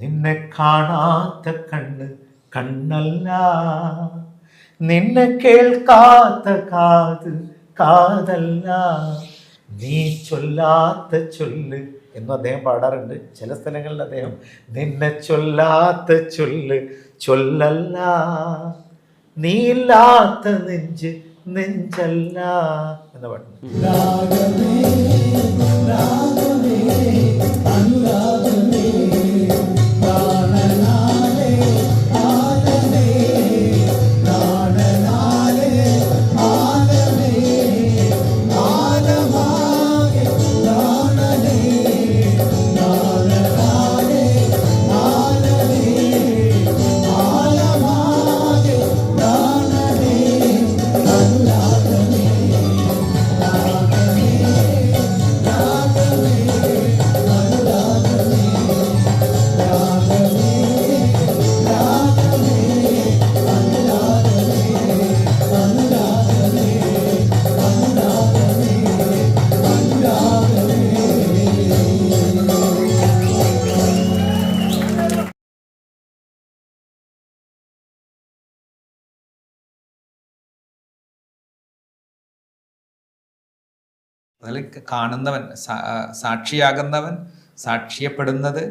നിന്നെ കാണാത്ത കണ്ണ് കണ്ണല്ല. നിന്നെ കേൾക്കാത്ത കാത് കാതല്ല. നീ ചൊല്ലാത്ത ചൊല്ല് എന്നും അദ്ദേഹം പാടാറുണ്ട്. ചില സ്ഥലങ്ങളിൽ അദ്ദേഹം നിന്നെ ചൊല്ലാത്ത ചൊല്ല് ചൊല്ലല്ല. നീല്ലാത്ത നെഞ്ച് നെഞ്ചല്ല എന്ന പാട്ടുണ്ട് അതിൽ കാണുന്നവൻ സാ- സാക്ഷിയാകുന്നവൻ സാക്ഷ്യപ്പെടുന്നത്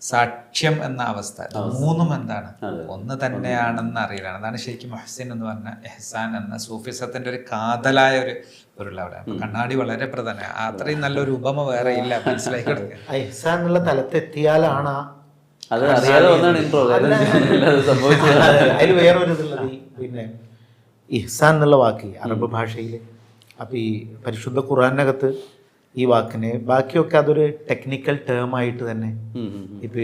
സാക്ഷ്യം എന്ന അവസ്ഥ. ഇത് മൂന്നും എന്താണ്? ഒന്ന് തന്നെയാണെന്ന് അറിയലാണ്. അതാണ് ശരിക്കും മഹസിൻ എന്ന് പറഞ്ഞ എഹ്സാൻ എന്ന സൂഫിസത്തിന്റെ ഒരു കാതലായ ഒരു പൊരുള്ള അവിടെ കണ്ണാടി വളരെ പ്രധാന. അത്രയും നല്ലൊരു ഉപമ വേറെ ഇല്ല. മനസ്സിലാക്കി കൊടുക്കുക എഹ്സാൻ എന്നുള്ള തലത്തെത്തിയാലാണ് അത് അറിയാതെ അതിൽ വേറൊരു ഇതുള്ളത് പിന്നെ ഇഹ്സാൻ എന്നുള്ള വാക്ക് അറബ് ഭാഷയിൽ അപ്പോൾ ഈ പരിശുദ്ധ ഖുറാനകത്ത് ഈ വാക്കിനെ ബാക്കിയൊക്കെ അതൊരു ടെക്നിക്കൽ ടേം ആയിട്ട് തന്നെ. ഇപ്പൊ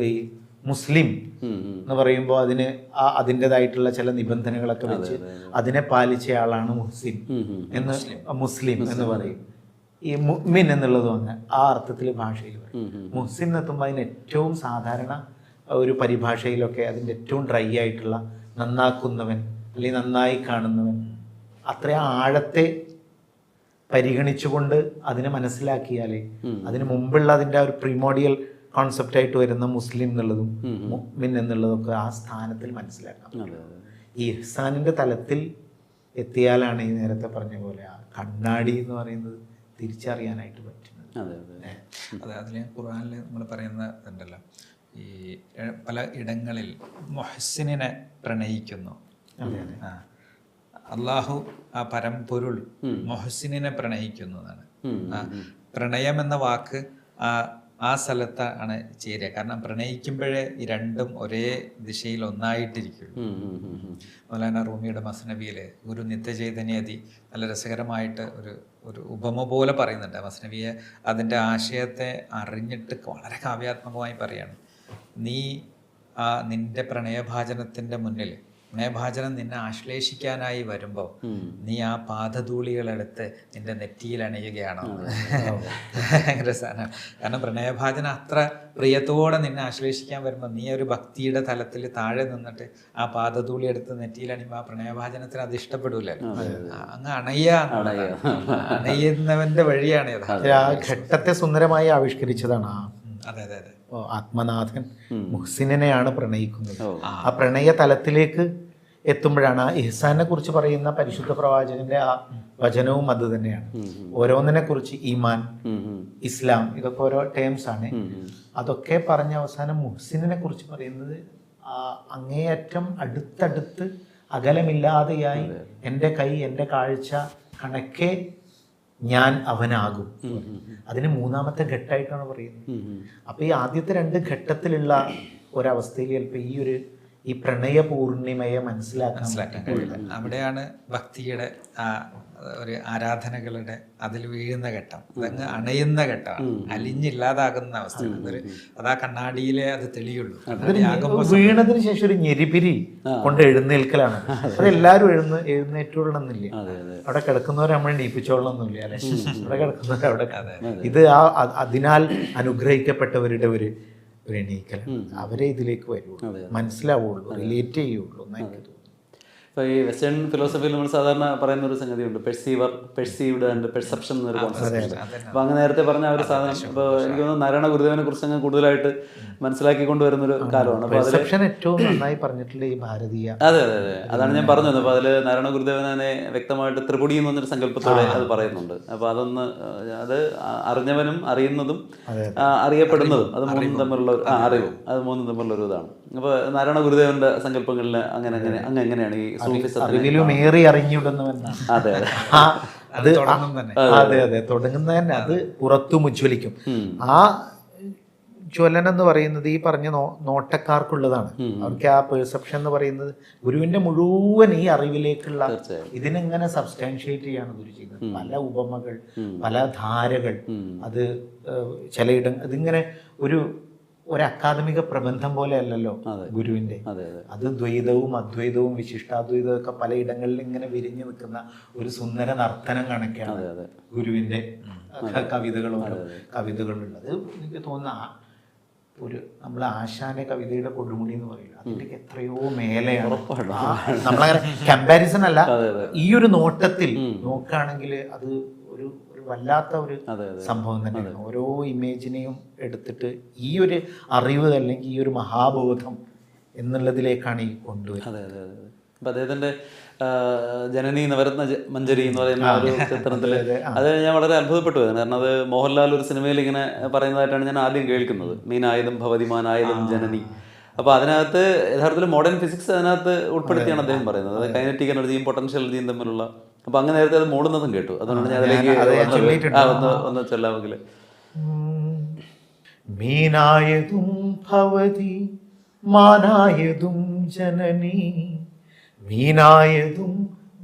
ഈ മുസ്ലിം. എന്ന് പറയുമ്പോൾ അതിന് ആ അതിന്റെതായിട്ടുള്ള ചില നിബന്ധനകളൊക്കെ വെച്ച് അതിനെ പാലിച്ചയാളാണ് മുഹ്സിൻ. എന്ന് മുസ്ലിം. എന്ന് പറയും. ഈ മുഹ്മിൻ എന്നുള്ളത് വന്ന് ആ അർത്ഥത്തിൽ ഭാഷയിൽ. മുഹ്സിൻ എത്തുമ്പോൾ അതിന് ഏറ്റവും സാധാരണ ഒരു പരിഭാഷയിലൊക്കെ അതിന്റെ ഏറ്റവും ഡ്രൈ ആയിട്ടുള്ള നന്നാക്കുന്നവൻ അല്ലെങ്കിൽ നന്നായി കാണുന്നവൻ അത്രയും ആഴത്തെ പരിഗണിച്ചുകൊണ്ട് അതിനെ മനസ്സിലാക്കിയാലേ അതിന് മുമ്പുള്ള അതിന്റെ ഒരു പ്രിമോഡിയൽ കോൺസെപ്റ്റ് ആയിട്ട് വരുന്ന മുസ്ലിം എന്നുള്ളതും മുഅ്മിൻ എന്നുള്ളതൊക്കെ ആ സ്ഥാനത്തിൽ മനസ്സിലാക്കാം. ഈ ഇഹ്സാനിന്റെ തലത്തിൽ എത്തിയാലാണ് ഈ നേരത്തെ പറഞ്ഞ പോലെ ആ കണ്ണാടി എന്ന് പറയുന്നത് തിരിച്ചറിയാനായിട്ട് പറ്റുന്നത്. അതെ അതെ. അതെ അതിൽ ഖുർആനിൽ നമ്മൾ പറയുന്ന ഉണ്ടല്ലോ. ഈ പല ഇടങ്ങളിൽ മൊഹസിനെ പ്രണയിക്കുന്നു. അതെ അതെ. ആ. അള്ളാഹു ആ പരമ്പൊരുൾ മൊഹസിനെ പ്രണയിക്കുന്നു എന്നാണ് ഉം, ആ, പ്രണയം എന്ന വാക്ക് ആ ആ സ്ഥലത്ത് ആണ് ചേരുക. കാരണം പ്രണയിക്കുമ്പോഴേ ഈ രണ്ടും ഒരേ ദിശയിൽ ഒന്നായിട്ടിരിക്കുള്ളൂ. മൗലാന റൂമിയുടെ മസ്നബിയിലെ ഗുരു നിത്യചൈതന്യതി നല്ല രസകരമായിട്ട് ഒരു ഒരു ഉപമ പോലെ പറയുന്നുണ്ട്. മസ്നബിയെ അതിന്റെ ആശയത്തെ അറിഞ്ഞിട്ട് വളരെ കാവ്യാത്മകമായി പറയാണ്. നീ ആ നിന്റെ പ്രണയഭാചനത്തിന്റെ മുന്നിൽ പ്രണയഭാജനം നിന്നെ ആശ്ലേഷിക്കാനായി വരുമ്പോൾ നീ ആ പാദധൂളികളെടുത്ത് നിന്റെ നെറ്റിയിൽ അണിയുകയാണോ? ഭയങ്കര സാധനം. കാരണം പ്രണയഭാജനം അത്ര പ്രിയത്തോടെ നിന്നെ ആശ്ലേഷിക്കാൻ വരുമ്പോൾ നീ ഒരു ഭക്തിയുടെ തലത്തിൽ താഴെ നിന്നിട്ട് ആ പാദധൂളി എടുത്ത് നെറ്റിയിൽ അണിയുമ്പോൾ ആ പ്രണയഭാചനത്തിന് അത് ഇഷ്ടപ്പെടൂലല്ലോ. അങ്ങ് അണയ്യ അണയുന്നവന്റെ വഴിയാണ് ആ ഘട്ടത്തെ സുന്ദരമായി ആവിഷ്കരിച്ചതാണ്. അതെ അതെ അതെ. ആത്മനാഥൻ മുഹ്സിനെയാണ് പ്രണയിക്കുന്നത്. ആ. പ്രണയ തലത്തിലേക്ക് എത്തുമ്പോഴാണ് ആ ഇഹ്സാനെ കുറിച്ച് പറയുന്ന പരിശുദ്ധ പ്രവാചകന്റെ ആ വചനവും അത് തന്നെയാണ്. ഓരോന്നിനെ കുറിച്ച് ഈമാൻ. ഇസ്ലാം ഇതൊക്കെ ഓരോ ടേംസ് ആണ്. അതൊക്കെ പറഞ്ഞ അവസാനം മുഹ്സിനെ കുറിച്ച് പറയുന്നത് ആ അങ്ങേയറ്റം അടുത്തടുത്ത് അകലമില്ലാതെയായി എന്റെ കൈ എന്റെ കാഴ്ച കണക്കെ ഞാൻ അവനാകും. അതിന് മൂന്നാമത്തെ ഘട്ടമായിട്ടാണ് പറയുന്നത്. ഉം, ഉം. അപ്പൊ ഈ ആദ്യത്തെ രണ്ട് ഘട്ടത്തിലുള്ള ഒരവസ്ഥയിൽ ചിലപ്പോൾ ഈ ഒരു ഈ പ്രണയ പൂർണിമയെ മനസ്സിലാക്കാൻ മനസ്സിലാക്കാൻ കഴിയില്ല. അവിടെയാണ് ഭക്തിയുടെ ആ ഒരു ആരാധനകളുടെ അതിൽ വീഴുന്ന ഘട്ടം. അതങ്ങ് അണയുന്ന ഘട്ടമാണ്. അലിഞ്ഞില്ലാതാകുന്ന അവസ്ഥ അതൊരു അതാ കണ്ണാടിയിലെ അത് തെളിയുള്ളൂ. വീണതിന് ശേഷം ഒരു ഞെരിപിരി കൊണ്ട് എഴുന്നേൽക്കലാണ്. അത്. എല്ലാവരും എഴുന്ന എഴുന്നേറ്റുള്ളൊന്നുമില്ല അതെ അതെ. അവിടെ കിടക്കുന്നവരെ നമ്മൾ നീപ്പിച്ചോളണമെന്നില്ല അല്ലെ? അവിടെ കിടക്കുന്നവർ അവിടെ ഇത് ആ അതിനാൽ അനുഗ്രഹിക്കപ്പെട്ടവരുടെ ഒരു ഒരു എണീക്കലാണ് അവരെ ഇതിലേക്ക് വരുള്ളൂ മനസ്സിലാവുള്ളൂ റിലേറ്റ് ചെയ്യുള്ളൂ എന്ന് എനിക്ക് തോന്നുന്നു ഇപ്പോൾ ഈ വെസ്റ്റേൺ ഫിലോസഫിയിൽ നമ്മൾ സാധാരണ പറയുന്ന ഒരു സംഗതി ഉണ്ട് പെർസീവർ പെർസീവ്ഡ് ആൻഡ് പെർസെപ്ഷൻ എന്നൊരു കോൺസെപ്റ്റ് അപ്പോൾ അങ്ങ് നേരത്തെ പറഞ്ഞ ആ ഒരു സാധനം ഇപ്പോൾ എനിക്ക് തോന്നുന്നു നാരായണ ഗുരുദേവനെ കുറിച്ച് അങ്ങ് കൂടുതലായിട്ട് കൊണ്ടുവരുന്ന ഒരു കാലമാണ്. അപ്പോൾ അതിൽ പെർസെപ്ഷൻ ഏറ്റവും നന്നായി പറഞ്ഞിട്ടുള്ള ഈ ഭാരതീയ അതെ അതെ അതെ. അതാണ് ഞാൻ പറഞ്ഞത്. അപ്പൊ അപ്പോൾ അതിൽ നാരായണ ഗുരുദേവൻ തന്നെ വ്യക്തമായിട്ട് ത്രിപുടി എന്നൊരു പറഞ്ഞൊരു സങ്കല്പത്തോടെ അത് പറയുന്നുണ്ട്. അപ്പോൾ അതൊന്ന് അത് അറിഞ്ഞവനും അറിയുന്നതും അറിയപ്പെടുന്നതും. അത് മൂന്നും തമ്മിലുള്ള അറിവും. അത് മൂന്നും തമ്മിലുള്ള ഒരു ഇതാണ്. അപ്പോൾ നാരായണ ഗുരുദേവന്റെ സങ്കല്പങ്ങളിൽ അങ്ങനെ അങ്ങനെ അങ്ങ് എങ്ങനെയാണ് ഈ സൂഫിസത്തിലും ഏറി അറിഞ്ഞിടുന്നവെന്നാണ്. അതെ അതെ. ആ അത്. അതെ അതെ. തുടങ്ങുന്ന തന്നെ അത് പുറത്തും ഉജ്ജ്വലിക്കും ആ ജ്വലനം എന്ന് പറയുന്നത് ഈ പറഞ്ഞ നോ നോട്ടക്കാർക്കുള്ളതാണ്. അവർക്ക് ആ പെർസെപ്ഷൻ എന്ന് പറയുന്നത് ഗുരുവിന്റെ മുഴുവൻ ഈ അറിവിലേക്കുള്ള. ഇതിനെങ്ങനെ സബ്സ്റ്റാൻഷിയേറ്റ് ചെയ്യാണ് ഗുരു ചെയ്യുന്നത്? പല ഉപമകൾ പല ധാരകൾ. അത് ചിലയിടം ഇതിങ്ങനെ ഒരു ഒരു അക്കാദമിക പ്രബന്ധം പോലെ അല്ലല്ലോ ഗുരുവിന്റെ അതെ ദ്വൈതവും അദ്വൈതവും വിശിഷ്ടാദ്വൈതവും ഒക്കെ പലയിടങ്ങളിൽ ഇങ്ങനെ വിരിഞ്ഞു നിൽക്കുന്ന ഒരു സുന്ദര നർത്തനം കണക്കാണ് അതെ. ഗുരുവിന്റെ കവിതകളും കവിതകളുള്ളത്. എനിക്ക് തോന്നുന്ന ഒരു നമ്മൾ ആശാന്റെ കവിതയുടെ കൊടുമുടി എന്ന് പറയില്ല? അതിന്റെ എത്രയോ മേലെയാണ്. നമ്മളങ്ങനെ കമ്പാരിസൺ അല്ല. ഈ ഒരു നോട്ടത്തിൽ നോക്കുകയാണെങ്കിൽ അത് ഒരു വല്ലാത്ത ഒരു സംഭവം തന്നെയാണ്. ഓരോ ഇമേജിനെയും എടുത്തിട്ട് ഈ ഒരു അറിവ് അല്ലെങ്കിൽ ഈ ഒരു മഹാബോധം എന്നുള്ളതിലേക്കാണ് ഈ കൊണ്ടുവരുന്നത്. അപ്പൊ അദ്ദേഹത്തിന്റെ ജനനി നവരത്ന മഞ്ജരി എന്ന് പറയുന്ന ഒരു ചിത്രത്തിൽ അത് ഞാൻ വളരെ അത്ഭുതപ്പെട്ടു കാരണം അത് മോഹൻലാൽ ഒരു സിനിമയിൽ ഇങ്ങനെ പറയുന്നതായിട്ടാണ് ഞാൻ ആദ്യം കേൾക്കുന്നത്. മീനായതും ഭവതിമാനായതും ജനനി. അപ്പൊ അതിനകത്ത് യഥാർത്ഥത്തിൽ മോഡേൺ ഫിസിക്സ് അതിനകത്ത് ഉൾപ്പെടുത്തിയാണ് അദ്ദേഹം പറയുന്നത്. അത് കൈനറ്റിക് എനർജിയും പൊട്ടൻഷ്യൽ എനർജിയും തമ്മിലുള്ള അപ്പൊ അങ്ങനെ നേരത്തെ അത് മൂടുന്നതും കേട്ടു. അതുകൊണ്ടാണ് ഞാൻ അതിലേക്ക് ഒന്ന് ഒന്ന് ചൊല്ലാമെങ്കിൽ മീനായതും ഭവതി മാനായതും ജനനി. മീനായതും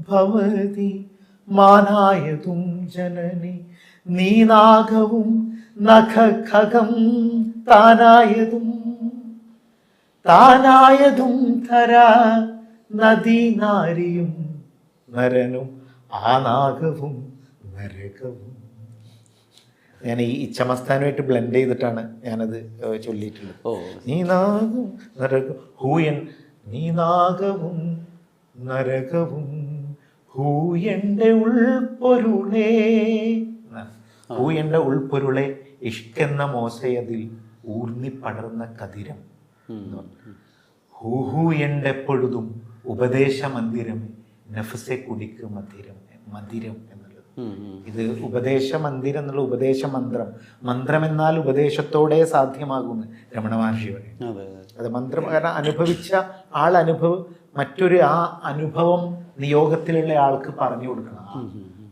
ഭവതി മാനായതും ജനനി. നീനാഗവും നഖഖകം താനായതും. താനായതും ധര നദീനാരിയും നരനും. ആനാഗവും നരകവും. ഞാൻ ഈ ചമസ്ഥാനുമായിട്ട് ബ്ലെൻഡ് ചെയ്തിട്ടാണ് ഞാനത് ചൊല്ലിയിട്ടുള്ളത്. നീ നാഗവും നരകം ഹൂയൻ നീനാഗവും നരകവും ഹൂയന്റെ ഉൾപ്പൊരുളേ. ഹൂയന്റെ ഉൾപ്പൊരുളെ ഇഷ്കെന്ന മോശയതിൽ ഊർന്നി പടർന്ന കതിരം. ഹൂഹൂ പറഞ്ഞു. ഹൂഹു എന്റെ പൊഴുതും ഉപദേശ മന്ദിരമേ നഫ്സെ കുടിക്ക് മന്ദിരം മന്ദിരം എന്നുള്ളത്. ഇത് ഉപദേശ മന്ദിരം എന്നുള്ള ഉപദേശ മന്ത്രം മന്ത്രം എന്നാൽ ഉപദേശത്തോടെ സാധ്യമാകുന്നു രമണ മഹർഷി പറയും അതെ മന്ത്രം കാരണം അനുഭവിച്ച ആൾ അനുഭവം മറ്റൊരു ആ അനുഭവം നിയോഗത്തിലുള്ള ആൾക്ക് പറഞ്ഞു കൊടുക്കണം.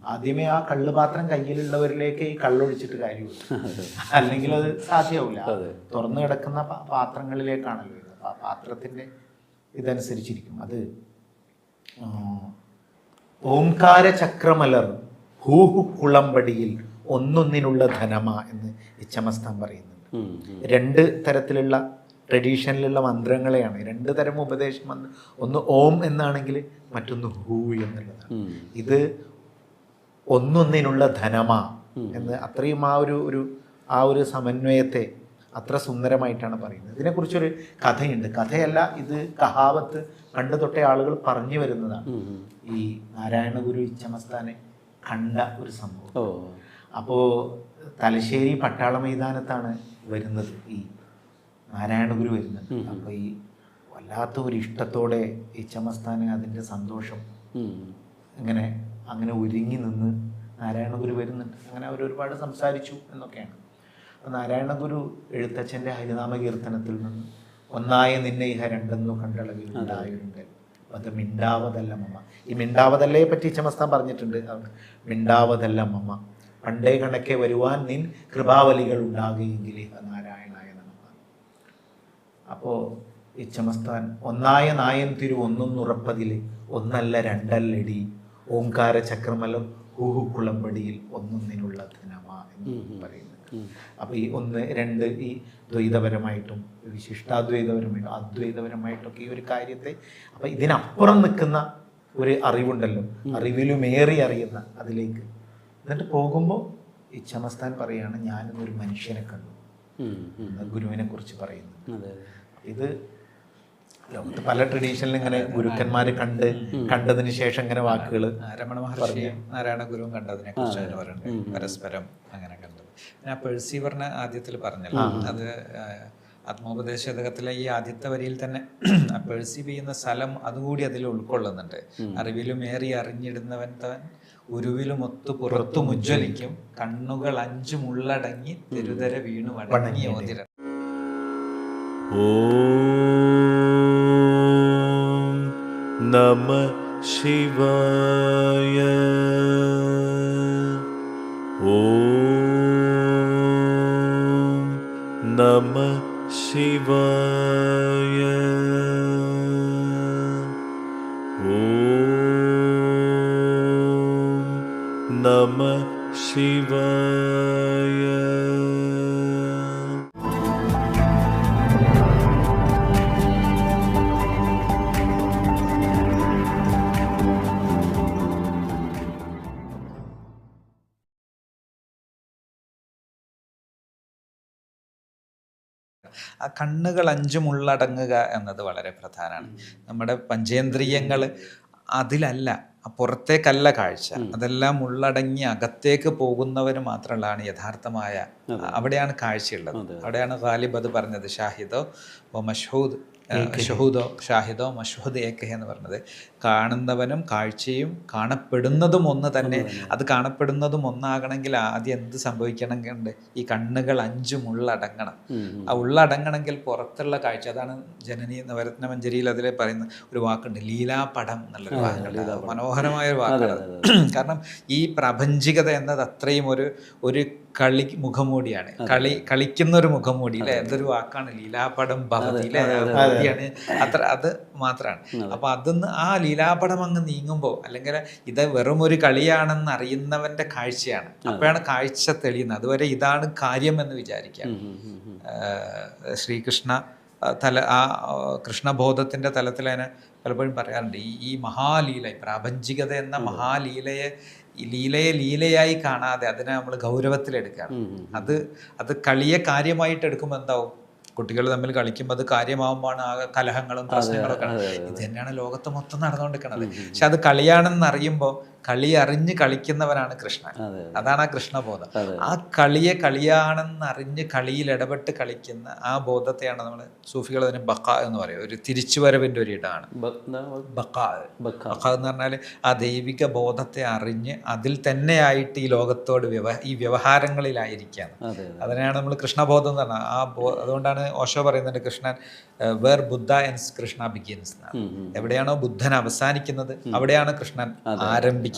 ആദ്യമേ ആ കള്ളുപാത്രം കയ്യിലുള്ളവരിലേക്ക് ഈ കള്ളൊഴിച്ചിട്ട് കാര്യമില്ല. അല്ലെങ്കിൽ അത് സാധ്യമാവില്ല. തുറന്നു കിടക്കുന്ന പാത്രങ്ങളിലേക്കാണല്ലോ ഇത്. ആ പാത്രത്തിന്റെ ഇതനുസരിച്ചിരിക്കും. അത് ഓംകാര ചക്രമലർ ഹൂഹു കുളമ്പടിയിൽ ഒന്നൊന്നിനുള്ള ധനമ എന്ന് ഇച്ചമസ്താൻ പറയുന്നുണ്ട്. രണ്ട് തരത്തിലുള്ള ട്രഡീഷനിലുള്ള മന്ത്രങ്ങളെയാണ്. രണ്ട് തരം ഉപദേശ മന്ത്രം ഒന്ന് ഓം എന്നാണെങ്കിൽ മറ്റൊന്ന് ഹൂ എന്നുള്ളതാണ്. ഇത് ഒന്നൊന്നിനുള്ള ധനമ എന്ന് അത്രയും ആ ഒരു ഒരു ആ ഒരു സമന്വയത്തെ അത്ര സുന്ദരമായിട്ടാണ് പറയുന്നത്. ഇതിനെക്കുറിച്ചൊരു കഥയുണ്ട്. കഥയല്ല ഇത് കഹാവത്ത് കണ്ടു തൊട്ടേ ആളുകൾ പറഞ്ഞു വരുന്നതാണ്. ഈ നാരായണ ഗുരു ഇച്ചമസ്ഥാനെ കണ്ട ഒരു സംഭവം. അപ്പോൾ തലശ്ശേരി പട്ടാള മൈതാനത്താണ് വരുന്നത് ഈ നാരായണ ഗുരു വരുന്നത് അപ്പോൾ ഈ വല്ലാത്ത ഒരു ഇഷ്ടത്തോടെ ഇച്ചമസ്ഥാന് അതിന്റെ സന്തോഷം. ഇങ്ങനെ അങ്ങനെ ഒരുങ്ങി നിന്ന് നാരായണ ഗുരു വരുന്നുണ്ട്. അങ്ങനെ അവർ ഒരുപാട് സംസാരിച്ചു എന്നൊക്കെയാണ്. നാരായണ ഗുരു എഴുത്തച്ഛന്റെ ഹരിനാമ കീർത്തനത്തിൽ നിന്ന് ഒന്നായ നിന്നെ ഇഹ രണ്ടെന്നു കണ്ടളവിൽ ഉണ്ടായിരുണ്ട് അത് മിണ്ടാവതല്ല മമ്മ ഈ മിണ്ടാവതല്ലയെ പറ്റി ചമസ്താൻ പറഞ്ഞിട്ടുണ്ട്. മിണ്ടാവതല്ല മമ്മ പണ്ടേ കണക്കെ വരുവാൻ നിൻ കൃപാവലികൾ ഉണ്ടാകുമെങ്കിൽ ഇഹ നാരായണായ നമ. അപ്പോൾ ഇച്ചമസ്താൻ ഒന്നായ നായൻ തിരു ഒന്നൊന്നുറപ്പതിൽ ഒന്നല്ല രണ്ടല്ലടി. ഓംകാര ചക്രമലം ഹൂഹുക്കുളമ്പടിയിൽ ഒന്നൊന്നിനുള്ള ധനമ എന്ന് പറയുന്നത് അപ്പോൾ ഈ ഒന്ന് രണ്ട് ഈ ദ്വൈതപരമായിട്ടും വിശിഷ്ടാദ്വൈതപരമായിട്ടും അദ്വൈതപരമായിട്ടൊക്കെ ഈ ഒരു കാര്യത്തെ അപ്പം ഇതിനപ്പുറം നിൽക്കുന്ന ഒരു അറിവുണ്ടല്ലോ. അറിവിലുമേറി അറിയുന്ന അതിലേക്ക്. എന്നിട്ട് പോകുമ്പോൾ ഈ ചമസ്താൻ പറയാണ് ഞാനിന്നൊരു മനുഷ്യനെ കണ്ടു. ഗുരുവിനെ കുറിച്ച് പറയുന്നു ഇത് ലോകത്ത് പല ട്രഡീഷനിലും ഇങ്ങനെ ഗുരുക്കന്മാര് കണ്ട് കണ്ടതിന് ശേഷം ഇങ്ങനെ വാക്കുകൾ ആ, രമണ മഹർഷിയും നാരായണ ഗുരുവും കണ്ടതിനെ കുറിച്ച് അതിന് പറയുന്നത് പരസ്പരം അങ്ങനെ കണ്ടത്. ഞാൻ പെഴ്സീവറിനെ ആദ്യത്തിൽ പറഞ്ഞല്ലോ. അത് ആ, ആത്മോപദേശകത്തിലെ ഈ ആദ്യത്തെ വരിയിൽ തന്നെ ആ പെഴ്സീവ് ചെയ്യുന്ന സ്ഥലം അതുകൂടി അതിൽ ഉൾക്കൊള്ളുന്നുണ്ട്. അറിവിലും ഏറി അറിഞ്ഞിടുന്നവൻ താൻ ഉരുവിലും ഒത്തു പുറത്തും ഉജ്ജ്വലിക്കും കണ്ണുകൾ അഞ്ചും ഉള്ളടങ്ങി തെരുതര വീണു അടങ്ങി ഓതിര. ॐ नमः शिवाय। ॐ नमः शिवाय ആ കണ്ണുകൾ അഞ്ചും ഉള്ളടങ്ങുക എന്നത് വളരെ പ്രധാനമാണ്. നമ്മുടെ പഞ്ചേന്ദ്രിയങ്ങൾ അതിലല്ല പുറത്തേക്കല്ല കാഴ്ച. അതെല്ലാം ഉള്ളടങ്ങി അകത്തേക്ക് പോകുന്നവര് മാത്രമുള്ളതാണ് യഥാർത്ഥമായ അവിടെയാണ് കാഴ്ചയുള്ളത്. അവിടെയാണ് ഗാലിബ് അത് പറഞ്ഞത് ഷാഹിദോ മഷൂദ് ഷഹൂദോ ഷാഹിദോ മഷൂദ് ഏക്കഹ എന്ന് പറഞ്ഞത്. കാണുന്നവനും കാഴ്ചയും കാണപ്പെടുന്നതും ഒന്ന് തന്നെ. അത് കാണപ്പെടുന്നതും ഒന്നാകണമെങ്കിൽ ആദ്യം എന്ത് സംഭവിക്കണമെങ്കിൽ ഈ കണ്ണുകൾ അഞ്ചും ഉള്ളടങ്ങണം. ആ ഉള്ളടങ്ങണമെങ്കിൽ പുറത്തുള്ള കാഴ്ച. അതാണ് ജനനി നവരത്നമഞ്ജരിയിൽ അതിൽ പറയുന്ന ഒരു വാക്കുണ്ട്. ലീലാപടം എന്നുള്ളൊരു വാക്കുണ്ട്. മനോഹരമായ ഒരു വാക്കാണ് കാരണം ഈ പ്രാപഞ്ചികത എന്നത് അത്രയും ഒരു ഒരു കളി മുഖംമൂടിയാണ്. കളി കളിക്കുന്ന ഒരു മുഖംമൂടി അല്ലെ എന്തൊരു വാക്കാണ്? ലീലാപടം ഭവതി ഭവതിയാണ്. അത്ര അത് മാത്രമാണ് അപ്പൊ അതൊന്ന് ആ ലീലാപടം അങ്ങ് നീങ്ങുമ്പോൾ അല്ലെങ്കിൽ ഇത് വെറും ഒരു കളിയാണെന്ന് അറിയുന്നവന്റെ കാഴ്ചയാണ്. അപ്പോഴാണ് കാഴ്ച തെളിയുന്നത്. അതുവരെ ഇതാണ് കാര്യം എന്ന് വിചാരിക്കാം ശ്രീകൃഷ്ണ തല ആ കൃഷ്ണബോധത്തിന്റെ കൃഷ്ണബോധത്തിന്റെ തലത്തിൽ അതിനെ പലപ്പോഴും പറയാറുണ്ട്. ഈ ഈ മഹാലീല പ്രാപഞ്ചികത എന്ന മഹാലീലയെ ഈ ലീലയെ ലീലയായി കാണാതെ അതിനെ നമ്മൾ ഗൗരവത്തിലെടുക്കുകയാണ്. അത് അത് കളിയെ കാര്യമായിട്ട് എടുക്കുമ്പോൾ എന്താവും? കുട്ടികൾ തമ്മിൽ കളിക്കുമ്പോൾ അത് കാര്യമാകുമ്പോഴാണ് ആ കലഹങ്ങളും പ്രശ്നങ്ങളും ഇത് തന്നെയാണ് ലോകത്ത് മൊത്തം നടന്നുകൊണ്ടിരിക്കുന്നത്. പക്ഷെ അത് കളിയാണെന്ന് അറിയുമ്പോൾ കളി അറിഞ്ഞ് കളിക്കുന്നവനാണ് കൃഷ്ണൻ. അതാണ് ആ കൃഷ്ണബോധം. ആ കളിയെ കളിയാണെന്ന് അറിഞ്ഞ് കളിയിൽ ഇടപെട്ട് കളിക്കുന്ന ആ ബോധത്തെയാണ് നമ്മൾ സൂഫികൾ അതിന് ബക്ക എന്ന് പറയും ഒരു തിരിച്ചുവരവിന്റെ ഒരു ഇടമാണ് ബക്ക ബക്ക എന്ന് പറഞ്ഞാൽ ആ ദൈവിക ബോധത്തെ അറിഞ്ഞ് അതിൽ തന്നെയായിട്ട് ഈ ലോകത്തോട് വ്യവ ഈ വ്യവഹാരങ്ങളിലായിരിക്കുകയാണ്. അതിനെയാണ് നമ്മൾ കൃഷ്ണബോധം എന്ന് പറഞ്ഞാൽ ആ ബോ അതുകൊണ്ടാണ് ഓഷോ പറയുന്നുണ്ട് Krishnan where Buddha and Krishna begins എവിടെയാണോ ബുദ്ധൻ അവസാനിക്കുന്നത് അവിടെയാണ് കൃഷ്ണൻ ആരംഭിക്കുന്നത്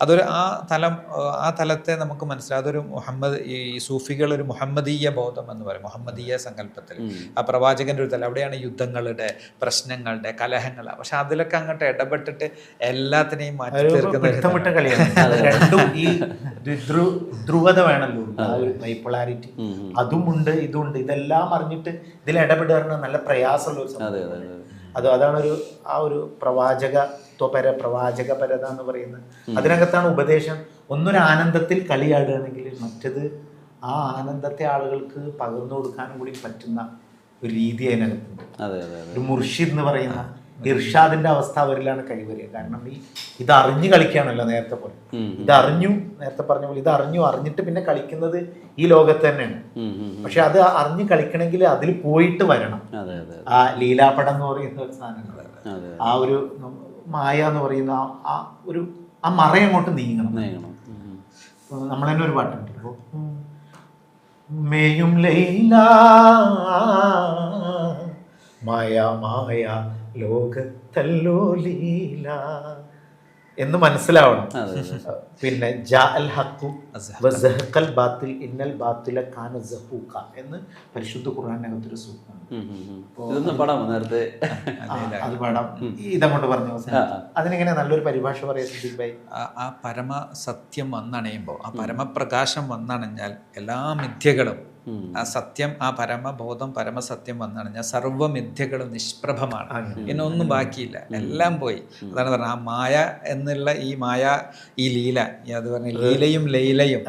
അതൊരു ആ തലം ആ തലത്തെ നമുക്ക് മനസ്സിലാകും അതൊരു മുഹമ്മദ് ഈ സൂഫികൾ ഒരു മുഹമ്മദീയ ബോധം എന്ന് പറയും മുഹമ്മദീയ സങ്കല്പത്തിൽ. ആ പ്രവാചകന്റെ ഒരു തലം അവിടെയാണ് യുദ്ധങ്ങളുടെ പ്രശ്നങ്ങളുടെ കലഹങ്ങൾ പക്ഷെ അതിലൊക്കെ അങ്ങോട്ട് ഇടപെട്ടിട്ട് എല്ലാത്തിനെയും മാറ്റി തീർക്കുന്ന ഒരു പിടുത്തമിട്ട കളിയാണ്. അത്. രണ്ടും ഈ ധ്രുവത വേണമല്ലോ ആ ഒരു ബൈപ്പൊളാരിറ്റി അതുമുണ്ട് ഇതുണ്ട് ഇതെല്ലാം അറിഞ്ഞിട്ട് ഇതിൽ ഇടപെടുക നല്ല പ്രയാസമുള്ള ഒരു. അത് അതാണ് ഒരു ആ ഒരു പ്രവാചകത്വപര പ്രവാചകപരത എന്ന് പറയുന്നത് അതിനകത്താണ് ഉപദേശം. ഒന്നൊരു ആനന്ദത്തിൽ കളിയാടുകയാണെങ്കിൽ മറ്റത് ആ ആനന്ദത്തെ ആളുകൾക്ക് പകർന്നു കൊടുക്കാനും കൂടി പറ്റുന്ന ഒരു രീതി അതിനകത്തുണ്ട്. അതെ അതെ. ഒരു മുർഷിദ് എന്ന് പറയുന്ന ഇർഷാദിന്റെ അവസ്ഥ അവരിലാണ് കൈവരിക. കാരണം ഈ ഇത് അറിഞ്ഞു കളിക്കുകയാണല്ലോ നേരത്തെ പോലെ. ഇത് അറിഞ്ഞു നേരത്തെ പറഞ്ഞ പോലെ ഇത് അറിഞ്ഞു അറിഞ്ഞിട്ട് പിന്നെ കളിക്കുന്നത് ഈ ലോകത്ത് തന്നെയാണ്. പക്ഷെ അത് അറിഞ്ഞു കളിക്കണമെങ്കിൽ അതിൽ പോയിട്ട് വരണം. ആ ലീലാപടം എന്ന് പറയുന്ന ഒരു സാധനങ്ങൾ ആ ഒരു മായ എന്ന് പറയുന്ന ആ- ഒരു ആ മറ അങ്ങോട്ട് നീങ്ങണം. നമ്മൾ തന്നെ ഒരു പാട്ടുണ്ട് മേയും ലൈല മായ മായ ലോകത്തല്ലോ ലീല എന്ന് മനസ്സിലാവണം. അതെ പിന്നെ ബാത്തിൽ ഇന്നൽ ബാത്തില കാന സഹൂക എന്ന് പരിശുദ്ധ ഖുർആാനകത്തൊരു. ഇതൊന്നും നേരത്തെ? ആ, അത് പാടാം. ഇതങ്ങോട്ട് പറഞ്ഞു. അതിനെങ്ങനെ നല്ലൊരു പരിഭാഷ പറയാം സിദ്ദിഖ് ഭായി? ആ- ആ പരമ സത്യം വന്നണയുമ്പോൾ ആ പരമപ്രകാശം വന്നണഞ്ഞാൽ എല്ലാ മിഥ്യകളും ആ സത്യം ആ പരമബോധം പരമസത്യം വന്നാണ്. ഞാൻ മിഥ്യകളും നിഷ്പ്രഭമാണ്. പിന്നെ ഒന്നും ബാക്കിയില്ല. എല്ലാം പോയി. അതാണ് പറഞ്ഞത്. ആ മായ എന്നുള്ള ഈ മായ ഈ ലീല അത് പറഞ്ഞ ലീലയും ലൈലയും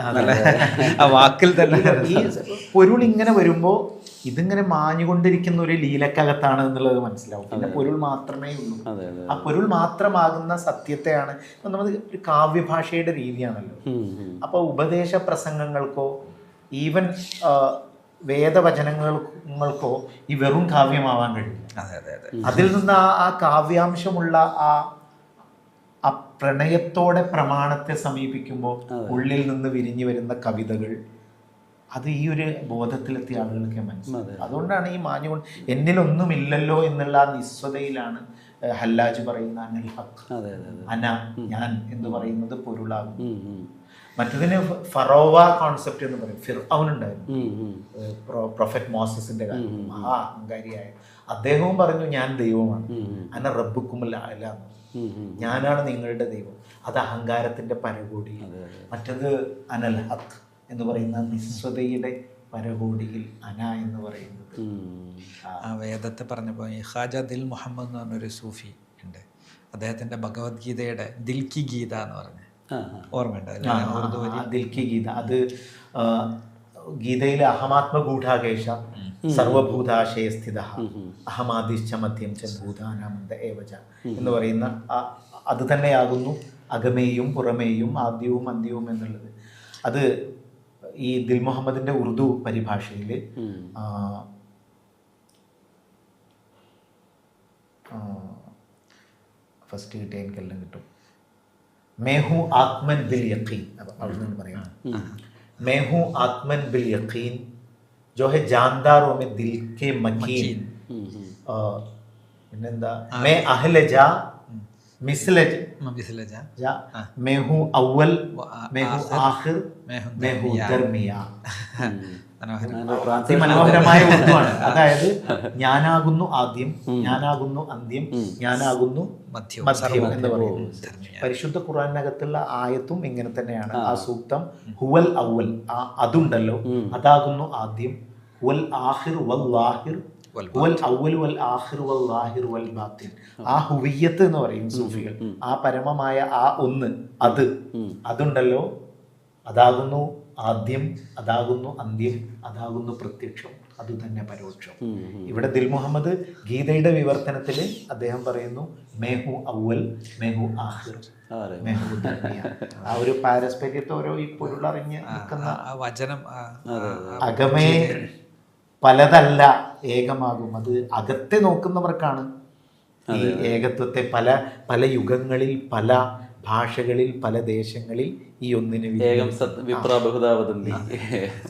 ആ വാക്കിൽ തന്നെ. ഈ പൊരുൾ ഇങ്ങനെ വരുമ്പോ ഇതിങ്ങനെ മാഞ്ഞുകൊണ്ടിരിക്കുന്ന ഒരു ലീലക്കകത്താണ് എന്നുള്ളത് മനസ്സിലാവും. പിന്നെ പൊരുൾ മാത്രമേ ഉള്ളൂ. ആ പൊരുൾ മാത്രമാകുന്ന സത്യത്തെയാണ് നമ്മൾ ഒരു കാവ്യഭാഷയുടെ രീതിയാണല്ലോ. അപ്പോൾ ഉപദേശ പ്രസംഗങ്ങൾക്കോ ഈവൻ വേദവചനങ്ങൾക്കോ ഈ വെറും കാവ്യമാവാൻ കഴിയും അതെ അതെ അതെ. അതിൽ നിന്ന് ആ ആ കാവ്യാംശമുള്ള ആ ആ പ്രണയത്തോടെ പ്രമാണത്തെ സമീപിക്കുമ്പോൾ ഉള്ളിൽ നിന്ന് വിരിഞ്ഞു വരുന്ന കവിതകൾ അത് ഈ ഒരു ബോധത്തിലെത്തിയ ആളുകൾക്ക് മനസ്സിലാക്കുക അതുകൊണ്ടാണ് ഈ മാഞ്ഞുകൊണ്ട് എന്നിലൊന്നുമില്ലല്ലോ എന്നുള്ള ആ നിസ്വതയിലാണ് ഹല്ലാജ് പറയുന്ന അനൽ ഹക്ക് അതെ അന ഞാൻ എന്ന് പറയുന്നത് പൊരുളാകും. മറ്റതിന് ഫറോവ കോൺസെപ്റ്റ് എന്ന് പറയും. ഫിർ ഉണ്ടായിരുന്നു. പ്രൊഫറ്റ് മോസസിന്റെ കാര്യം. മഹാ അഹങ്കാരിയായ അദ്ദേഹവും പറഞ്ഞു ഞാൻ ദൈവമാണ്. അന റബ്ബുക്കുമല്ല. ഞാനാണ് നിങ്ങളുടെ ദൈവം. അത് അഹങ്കാരത്തിന്റെ പരകോടിയിൽ. മറ്റത് അനൽ ഹക്ക് എന്ന് പറയുന്ന നിസ്വതയുടെ പരകോടിയിൽ അന എന്ന് പറയുന്നത്. ആ. വേദത്തെ പറഞ്ഞപ്പോൾ ഹാജ ഖാജ ദിൽ മുഹമ്മദ് എന്ന് പറഞ്ഞൊരു സൂഫി ഉണ്ട്. അദ്ദേഹത്തിന്റെ ഭഗവത്ഗീതയുടെ ദിൽ കി ഗീത എന്ന് പറഞ്ഞ്. ഓർമ്മയുണ്ട് ദിൽ കി ഗീത. അത് ഗീതയിലെ അഹമാത്മഗൂഢാകേശ സർവഭൂതാശയ സ്ഥിത അഹമാദിശ്ച മധ്യം ച ഭൂതാനാമന്ത ഏവച എന്ന് പറയുന്ന അത് തന്നെയാകുന്നു. അകമേയും പുറമേയും ആദ്യവും അന്ത്യവും എന്നുള്ളത്. അത് ഈ ദിൽ മുഹമ്മദിന്റെ ഉറുദു പരിഭാഷയിൽ. ഫസ്റ്റ് കിട്ടിയ എനിക്കെല്ലാം കിട്ടും. मैं हूँ आत्मन बिल यकीन। अब बनेगा हाँ। हाँ। मैं हूँ आत्मन बिल यकीन जो है जानदारों में दिल के मकीन। हम्म। हाँ। मैं अहल जा हम्म। मिसल जा, जा। हाँ। मैं हूँ अव्वल मैं हूँ आखिर मैं हूँ दरमिया। हम्म। അതിമനോഹരമായ ഉറുദുവാണ് അതായത് ഞാനാകുന്നു ആദ്യം ഞാനാകുന്നു അന്ത്യം ഞാനാകുന്നു മധ്യം. എന്ന് പറയുന്നത്. പരിശുദ്ധ ഖുറാനകത്തുള്ള ആയത്തും ഇങ്ങനെ തന്നെയാണ്. ആ. സൂക്തം ഹുവൽ ഔവൽ ആ അതുണ്ടല്ലോ. അതാകുന്നു ആദ്യം. ഹുവൽ ആഹിർ വൽ ലാഹിർ. വൽ ഹുവൽ അവൽ വൽ ആഹിർ വൽ ലാഹിർ വൽ ആ ഹുവിയത്ത് എന്ന് പറയും സൂഫികൾ. ആ പരമമായ ആ ഒന്ന് അത്. അതുണ്ടല്ലോ. അതാകുന്നു ആദ്യം അതാകുന്നു അന്ത്യം അതാകുന്നു പ്രത്യക്ഷം അതുതന്നെ പരോക്ഷം. ഇവിടെ ദിൽ മുഹമ്മദ് ഗീതയുടെ വിവർത്തനത്തിൽ അദ്ദേഹം പറയുന്നു മേഹു അവൽ മേഹു ആഹിർ അതെ മേഹു ദർമിയ. ആ ഒരു പാരസ്പര്യത്തെ ഓരോ ഈ പൊരുളറിഞ്ഞ് നിൽക്കുന്ന ആ വചനം അകമേ പലതല്ല ഏകമാകും. അത് അകത്തെ നോക്കുന്നവർക്കാണ് ഈ ഏകത്വത്തെ പല പല യുഗങ്ങളിൽ പല ഭാഷകളിൽ പല ദേശങ്ങളിൽ ഈ ഒന്നിന്. ഏകം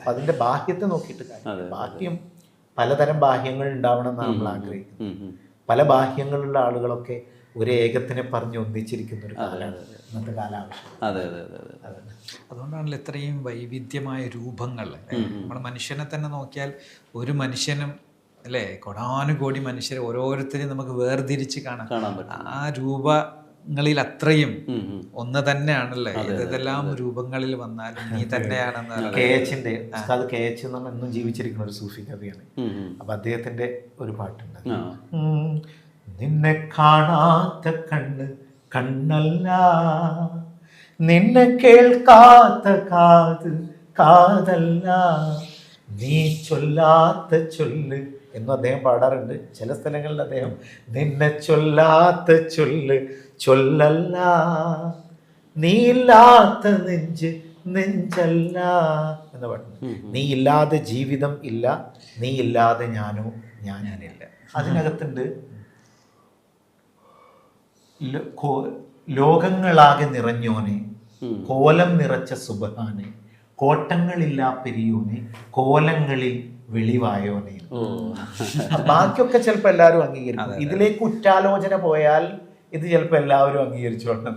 അതിന്റെ ബാഹ്യത്തെ നോക്കിയിട്ട് ബാഹ്യം പലതരം ബാഹ്യങ്ങൾ ഉണ്ടാവണം എന്നാണ് നമ്മൾ ആഗ്രഹിക്കുന്നത്. പല ബാഹ്യങ്ങളുള്ള ആളുകളൊക്കെ ഒരു ഏകത്തിനെ പറഞ്ഞ് ഒന്നിച്ചിരിക്കുന്ന ഒരു കാലമാണ് ഇന്നത്തെ കാലാവശ്യം അതെ അതെ അതെ അതെ. അതുകൊണ്ടാണല്ലോ ഇത്രയും വൈവിധ്യമായ രൂപങ്ങൾ. നമ്മൾ മനുഷ്യനെ തന്നെ നോക്കിയാൽ ഒരു മനുഷ്യനും അല്ലേ? കൊടാനുകോടി മനുഷ്യരെ ഓരോരുത്തരെയും നമുക്ക് വേർതിരിച്ച് കാണാം കാണാൻ രൂപ ആ രൂപങ്ങളിൽ അത്രയും. ഒന്ന് തന്നെയാണല്ലേ? ഇതെല്ലാം രൂപങ്ങളിൽ വന്നാലും നീ തന്നെയാണെന്ന് കെ എച്ചിന്റെ ഉസ്താദ് കെ എച്ച് എന്ന് പറഞ്ഞാൽ എന്നും ജീവിച്ചിരിക്കുന്ന ഒരു സൂഫി കവിയാണ്. അപ്പൊ അദ്ദേഹത്തിന്റെ ഒരു പാട്ടുണ്ട് നിന്നെ കാണാത്ത കണ്ണ് കണ്ണല്ല. നിന്നെ കേൾക്കാത്ത കാത് കാതല്ല. നീ ചൊല്ലാത്ത ചൊല്ല് എന്നും അദ്ദേഹം പാടാറുണ്ട്. ചില സ്ഥലങ്ങളിൽ അദ്ദേഹം നിന്നെ ചൊല്ലാത്ത ചൊല്ല് ചൊല്ലല്ല. നീയില്ലാത്ത നെഞ്ച് നെഞ്ചല്ല. എന്ന പാട്ടുണ്ട്. നീ ഇല്ലാതെ ജീവിതം ഇല്ല. നീ ഇല്ലാതെ ഞാനോ ഞാനില്ല. അതിനകത്തുണ്ട് ലോകങ്ങളാകെ നിറഞ്ഞോനെ. കോലം നിറച്ച സുബഹാനെ. കോട്ടങ്ങളില്ലാ പെരിയോനെ. കോലങ്ങളിൽ വെളിവായോനെ ബാക്കിയൊക്കെ ചിലപ്പോൾ എല്ലാവരും അംഗീകരിക്കും. ഇതിലേക്ക് ഉറ്റാലോചന പോയാൽ ഇത് ചിലപ്പോൾ എല്ലാവരും അംഗീകരിച്ചോളണം